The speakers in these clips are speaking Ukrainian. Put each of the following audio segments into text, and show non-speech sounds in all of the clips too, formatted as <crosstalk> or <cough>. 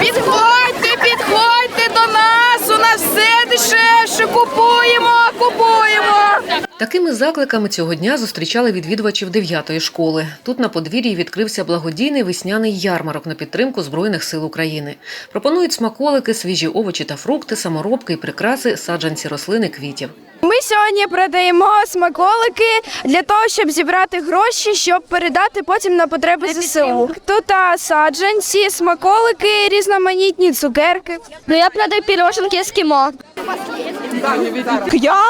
Підходьте, підходьте до нас. У нас все дешевше. Купуємо, купуємо. Такими закликами цього дня зустрічали відвідувачів 9-ї школи. Тут на подвір'ї відкрився благодійний весняний ярмарок на підтримку Збройних сил України. Пропонують смаколики, свіжі овочі та фрукти, саморобки і прикраси, саджанці рослини квітів. Ми сьогодні продаємо смаколики для того, щоб зібрати гроші, щоб передати потім на потреби ЗСУ. Тут а, саджанці, смаколики, різноманітні цукерки. Ну я продаю піроженки ескімо. Я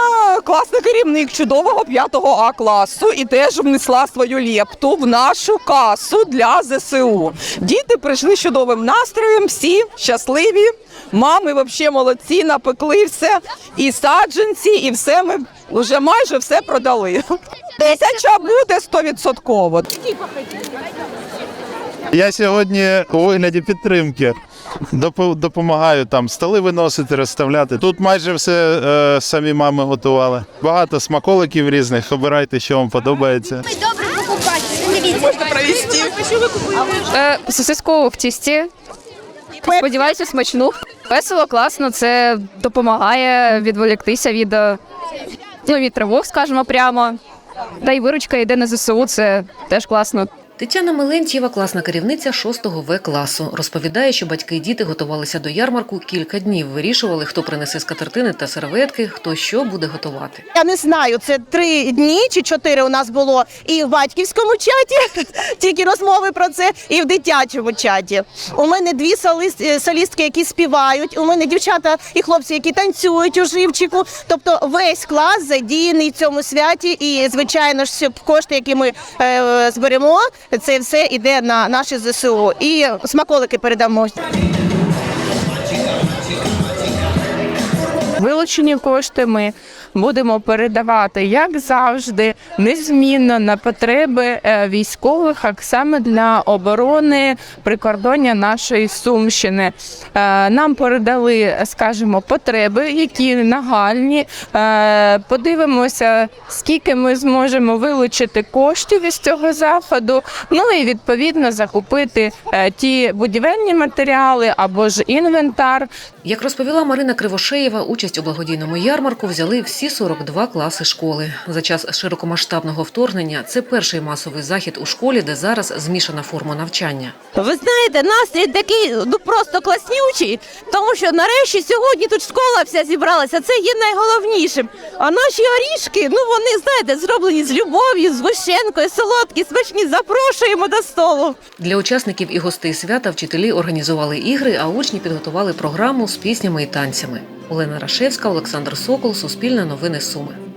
класний керівник чудового 5 А класу і теж внесла свою лепту в нашу касу для ЗСУ. Діти прийшли з чудовим настроєм, всі щасливі. Мами взагалі молодці, напекли все. І саджанці, і все ми вже майже все продали. Тисяча буде стовідсотково. Я сьогодні у вигляді підтримки допо- допомагаю там столи виносити, розставляти. Тут майже все е, самі мами готували. Багато смаколиків різних. Обирайте, що вам подобається. Е, сосиску в тісті. Сподіваюся, смачну. Весело, класно, це допомагає відволіктися від, е, ну, від тривог, скажімо прямо. Та й виручка йде на ЗСУ, це теж класно. Тетяна Мелентьєва, класна керівниця 6-го В класу, розповідає, що батьки і діти готувалися до ярмарку кілька днів. Вирішували, хто принесе скатертини та серветки, хто що буде готувати. Я не знаю, це три дні чи чотири у нас було і в батьківському чаті, <laughs> тільки розмови про це, і в дитячому чаті. У мене дві е, солістки, які співають. У мене дівчата і хлопці, які танцюють у живчику. Тобто весь клас задіяний в цьому святі. І звичайно ж, кошти, які ми е, зберемо, це все йде на наші ЗСУ. І смаколики передамо. Вилучені кошти ми будемо передавати, як завжди, незмінно на потреби е, військових, а саме для оборони прикордоння нашої Сумщини. Е, Нам передали, скажімо, потреби, які нагальні. Е, Подивимося, скільки ми зможемо вилучити коштів із цього заходу. Ну і відповідно закупити ті будівельні матеріали або ж інвентар, Як розповіла Марина Кривошеєва, участь у благодійному ярмарку взяли всі 42 класи школи. За час широкомасштабного вторгнення це перший масовий захід у школі, де зараз змішана форма навчання. Ви знаєте, настрій такий ну просто класнючий, тому що нарешті сьогодні тут школа вся зібралася. Це є найголовнішим. А наші орішки, ну вони знаєте, зроблені з любов'ю, з гущенкою, солодкі, смачні. Запрошуємо до столу. Для учасників і гостей свята вчителі організували ігри, а учні підготували програму з піснями і танцями. Олена Рашевська, Олександр Сокол, Суспільне новини Суми.